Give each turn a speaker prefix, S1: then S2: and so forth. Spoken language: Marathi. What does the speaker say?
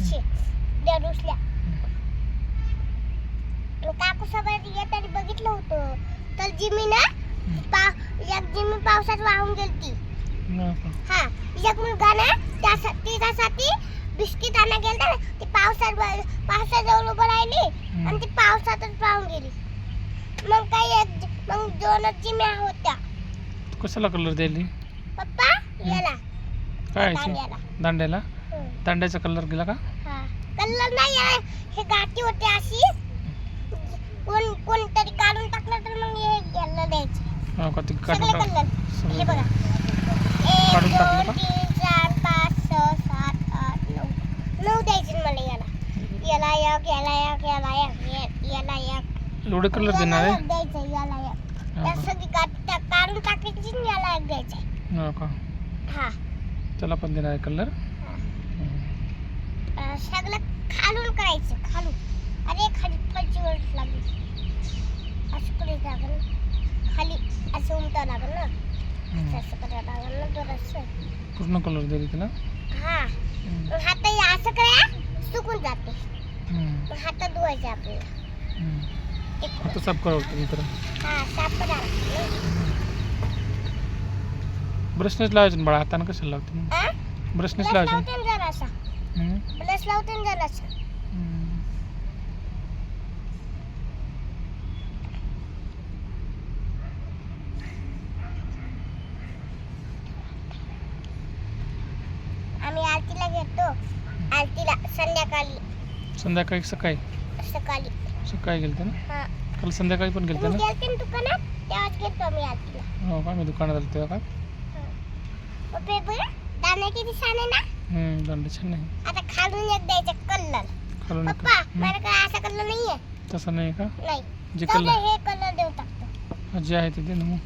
S1: तशी त्या रुसल्या. मग काकू सोबत येताना बघितलं होतं. तर जिमी ना पा एक जिमी पावसात वाहून गेलती.
S2: हो
S1: एक मुलगा ना त्यासाठी त्यासाठी बिस्किट आणा गेलता. ती पावसात पावसाजवळ उभं राहिली आणि ती पावसातच वाहून गेली. मग काही एक मग दोनच जिम्या होत्या.
S2: कशाला कलर द्यायली
S1: पप्पा याला.
S2: काय?
S1: दांड्याला?
S2: दांड्याचा कलर गेला का?
S1: हा. कलर नाही आहे. हे गाठी होती अशी. कोण कोणतरी काढून टाकलं तर मग हे याला द्यायचं.
S2: हो का? ते काढून
S1: सगळे
S2: टाक
S1: कलर. हे बघा. एक
S2: काढून टाकलं
S1: दोन
S2: का?
S1: तीन चार पाच सहा सात आठ नऊ. नऊ द्यायचे मला याला. याला एक याला एक याला एक या- याला एक.
S2: एवढे कलर देणार
S1: याला
S2: आहे
S1: द्यायचं याला एक.
S2: हो का?
S1: गाठी काढून टाकायची आणि याला एक द्यायचं
S2: हो का?
S1: हा.
S2: त्याला पण देणार आहे कलर.
S1: सगळं खालून करायचं खालून. अरे खाली फळची वर लागली. असं करायचं लागेल. खाली असं उमटा लागेल ना. असं असं करायला लागेल ना जरासं
S2: पूर्ण कलर दिली तिला?
S1: हा. हात असं करा सुकून जाते. हात धुवायचे आपल्याला
S2: आता साफ करावं मित्र.
S1: हा साफ
S2: ब्रशनेच लावायचं ना बाळा हाताने कशाला लावते? ब्रशनेच लावायचं
S1: ब्लश लावते ना जरासा. आम्ही आरतीला घेतो. आरतीला संध्याकाळी.
S2: संध्याकाळी सकाळी.
S1: सकाळी.
S2: सकाळी गेलते ना?
S1: हा.
S2: काल संध्याकाळी पण गेलते
S1: तुम्ही
S2: ना?
S1: गेलते ना दुकानात? तेव्हाच घेतो आम्ही आरतीला.
S2: हो का? मी दुकानात आलो तेव्हा का?
S1: बघ दाणे किती छान आहे ना?
S2: हम्म, दांडे छान नाही
S1: आता खालून एक द्यायचा कलर.
S2: खालून एक-
S1: पप्पा. माझ्याकडे असा कलर नाहीये.
S2: तसं नाही का?
S1: नाही.
S2: जे कलर.
S1: हे कलर देऊ टाकतो.
S2: जे आहे ते दे ना मग.